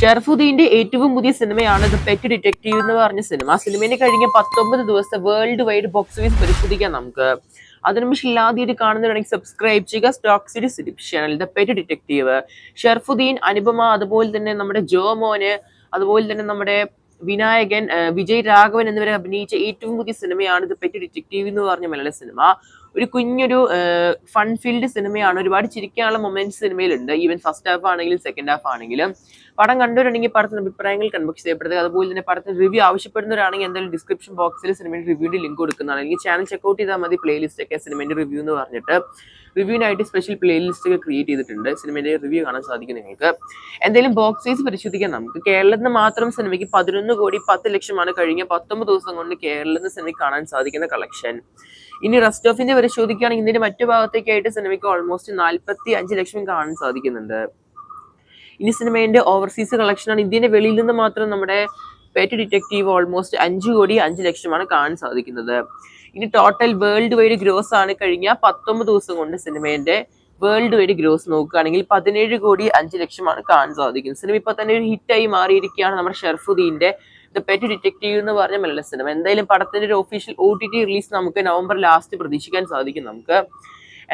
ഷെർഫുദ്ദീന്റെ ഏറ്റവും പുതിയ സിനിമയാണ് ദ പെറ്റ് ഡിറ്റക്റ്റീവ് എന്ന് പറഞ്ഞ സിനിമ. സിനിമയിൽ കഴിഞ്ഞ പത്തൊമ്പത് ദിവസത്തെ വേൾഡ് വൈഡ് ബോക്സ് ഓഫീസ് പരിശോധിക്കാം നമുക്ക്. അതിനു മുമ്പ് ആദ്യമായിട്ട് കാണുന്നവരാണെങ്കിൽ സബ്സ്ക്രൈബ് ചെയ്യുക. Stock city slip channel the pet detective. Sharafudheen Anupama അതുപോലെ തന്നെ നമ്മുടെ ജോമോന് അതുപോലെ തന്നെ നമ്മുടെ വിനായകൻ വിജയ് രാഘവൻ എന്നിവരെ അഭിനയിച്ച ഏറ്റവും പുതിയ സിനിമയാണ് ദ പെറ്റ് ഡിറ്റക്റ്റീവ് എന്ന് പറഞ്ഞ മലയാള സിനിമ. ഒരു കുഞ്ഞൊരു ഫൺ ഫീൽഡ് സിനിമയാണ്. ഒരുപാട് ചിരിക്കാനുള്ള മൊമെന്റ്സ് സിനിമയിലുണ്ട്. ഈവൻ ഫസ്റ്റ് ഹാഫ് ആണെങ്കിലും സെക്കൻഡ് ഹാഫ് ആണെങ്കിലും. പടം കണ്ടവരുണ്ടെങ്കിൽ പടത്തിന് അഭിപ്രായങ്ങൾ കൺബോക്സ് ചെയ്യപ്പെടുക. അതുപോലെ തന്നെ പടത്തിന് റിവ്യൂ ആവശ്യപ്പെടുന്നവരാണെങ്കിൽ എന്തായാലും ഡിസ്ക്രിപ്ഷൻ ബോക്സിൽ സിനിമയുടെ റിവ്യൂവിന്റെ ലിങ്ക് കൊടുക്കുന്നതാണ്. അല്ലെങ്കിൽ ചാനൽ ചെക്കൗട്ട് ചെയ്താൽ മതി പ്ലേലിസ്റ്റ് ഒക്കെ സിനിമയുടെ റിവ്യൂ എന്ന് പറഞ്ഞിട്ട്. റിവ്യൂവിനായിട്ട് സ്പെഷ്യൽ പ്ലേലിസ്റ്റ് ഒക്കെ ക്രിയേറ്റ് ചെയ്തിട്ടുണ്ട്. സിനിമയുടെ റിവ്യൂ കാണാൻ സാധിക്കും നിങ്ങൾക്ക്. എന്തായാലും ബോക്സ് സൈസ് പരിശോധിക്കാം. നമുക്ക് കേരളത്തിൽ നിന്ന് മാത്രം സിനിമയ്ക്ക് പതിനൊന്ന് കോടി പത്ത് ലക്ഷമാണ് കഴിഞ്ഞ പത്തൊമ്പത് ദിവസം കൊണ്ട് കേരളത്തിൽ നിന്ന് സിനിമയ്ക്ക് കാണാൻ സാധിക്കുന്ന കളക്ഷൻ ഇനി റെസ്റ്റ് ഓഫ് ഇന്ത്യ പരിശോധിക്കുകയാണെങ്കിൽ ഇതിന്റെ മറ്റു ഭാഗത്തേക്കായിട്ട് സിനിമയ്ക്ക് ഓൾമോസ്റ്റ് നാൽപ്പത്തി അഞ്ച് ലക്ഷം കാണാൻ സാധിക്കുന്നുണ്ട്. ഇനി സിനിമയുടെ ഓവർസീസ് കളക്ഷനാണ് ഇന്ത്യന്റെ വെളിയിൽ നിന്ന് മാത്രം നമ്മുടെ പേറ്റ് ഡിറ്റക്റ്റീവ് ഓൾമോസ്റ്റ് അഞ്ച് കോടി അഞ്ച് ലക്ഷമാണ് കാണാൻ സാധിക്കുന്നത്. ഇനി ടോട്ടൽ വേൾഡ് വൈഡ് ഗ്രോസ് ആണ് കഴിഞ്ഞ പത്തൊമ്പത് ദിവസം കൊണ്ട് സിനിമയുടെ വേൾഡ് വൈഡ് ഗ്രോസ് നോക്കുകയാണെങ്കിൽ പതിനേഴ് കോടി അഞ്ച് ലക്ഷമാണ് കാണാൻ സാധിക്കുന്നത്. സിനിമ ഇപ്പൊ തന്നെ ഒരു ഹിറ്റായി മാറിയിരിക്കുകയാണ് നമ്മുടെ ഷെർഫുദ്ദീന്റെ ദ പെറ്റ് ഡിറ്റക്റ്റീവ് എന്ന് പറഞ്ഞ മലയാള സിനിമ എന്തായാലും പടത്തിന്റെ ഒരു official O T T release നമുക്ക് നവംബർ ലാസ്റ്റ് പ്രതീക്ഷിക്കാൻ സാധിക്കും നമുക്ക്.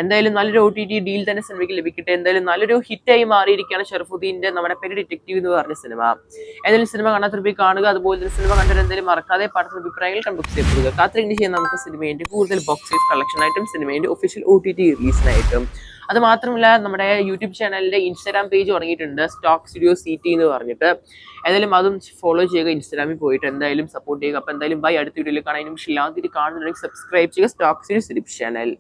എന്തായാലും നല്ലൊരു ഒ ടി ടി ഡീൽ തന്നെ സിനിമയ്ക്ക് ലഭിക്കട്ടെ. എന്തായാലും നല്ലൊരു ഹിറ്റായി മാറിയിരിക്കുകയാണ് ഷെർഫുദ്ദീന്റെ നമ്മുടെ പെരി ഡിറ്റക്റ്റീവ് എന്ന് പറഞ്ഞ സിനിമ എന്തായാലും സിനിമ കാണാത്ത കാണുക. അതുപോലെ തന്നെ സിനിമ കണ്ടവർ എന്തായാലും മറക്കാതെ പടത്തിന് അഭിപ്രായങ്ങൾ കൺബുക്സ് ചെയ്യപ്പെടുക. കാത്തിരിക്കുന്ന ചെയ്യാൻ നമുക്ക് സിനിമയുടെ കൂടുതൽ ബോക്സ് കളക്ഷൻ ആയിട്ടും സിനിമയുടെ ഒഫീഷ്യൽ ഒ ടി ടി റിലീസിനായിട്ടും അത് മാത്രമല്ല നമ്മുടെ യൂട്യൂബ് ചാനലിന്റെ ഇൻസ്റ്റാഗ്രാം പേജ് തുടങ്ങിയിട്ടുണ്ട്. സ്റ്റോക്ക് സ്റ്റുഡിയോ സി ടി എന്ന് പറഞ്ഞിട്ട്. എന്തായാലും അതും ഫോളോ ചെയ്യുക ഇൻസ്റ്റാഗ്രാമിൽ പോയിട്ട് എന്തായാലും സപ്പോർട്ട് ചെയ്യുക. അപ്പോൾ എന്തായാലും ബൈ അടുത്ത വീഡിയോയിൽ കാണാനും ഷില്ലാതിരി കാണുന്നുണ്ടെങ്കിൽ സബ്സ്ക്രൈബ് ചെയ്യുക സ്റ്റോക്ക് സ്റ്റുഡിയോ സിലിപ് ചാനൽ